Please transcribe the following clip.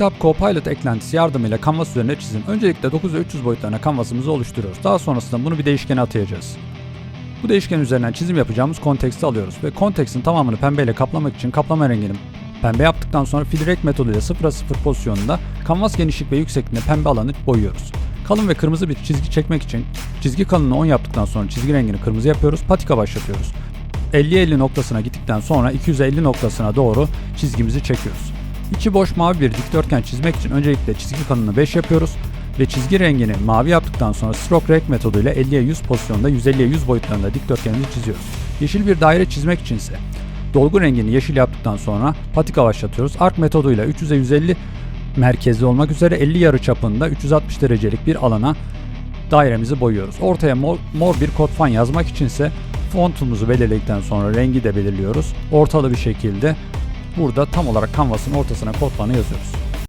GitHub Copilot eklentisi yardımıyla kanvas üzerinde çizim. Öncelikle 9 ve 300 boyutlarına kanvasımızı oluşturuyoruz. Daha sonrasında bunu bir değişkene atayacağız. Bu değişken üzerinden çizim yapacağımız konteksti alıyoruz ve kontekstin tamamını pembeyle kaplamak için kaplama rengini pembe yaptıktan sonra fill rect metoduyla 0'a 0 pozisyonunda kanvas genişlik ve yüksekliğinde pembe alanı boyuyoruz. Kalın ve kırmızı bir çizgi çekmek için çizgi kalınlığını 10 yaptıktan sonra çizgi rengini kırmızı yapıyoruz. Patika başlatıyoruz. 50-50 noktasına gittikten sonra 250 noktasına doğru çizgimizi çekiyoruz. İçi boş mavi bir dikdörtgen çizmek için öncelikle çizgi kalınlığını 5 yapıyoruz ve çizgi rengini mavi yaptıktan sonra stroke rect metoduyla 50'ye 100 pozisyonda 150'ye 100 boyutlarında dikdörtgenimizi çiziyoruz. Yeşil bir daire çizmek içinse dolgu rengini yeşil yaptıktan sonra patika başlatıyoruz. Arc metoduyla 300'e 150 merkezli olmak üzere 50 yarı çapında 360 derecelik bir alana dairemizi boyuyoruz. Ortaya mor, mor bir kod fan yazmak içinse fontumuzu belirledikten sonra rengi de belirliyoruz. Ortalı bir şekilde burada tam olarak kanvasın ortasına kod yazıyoruz.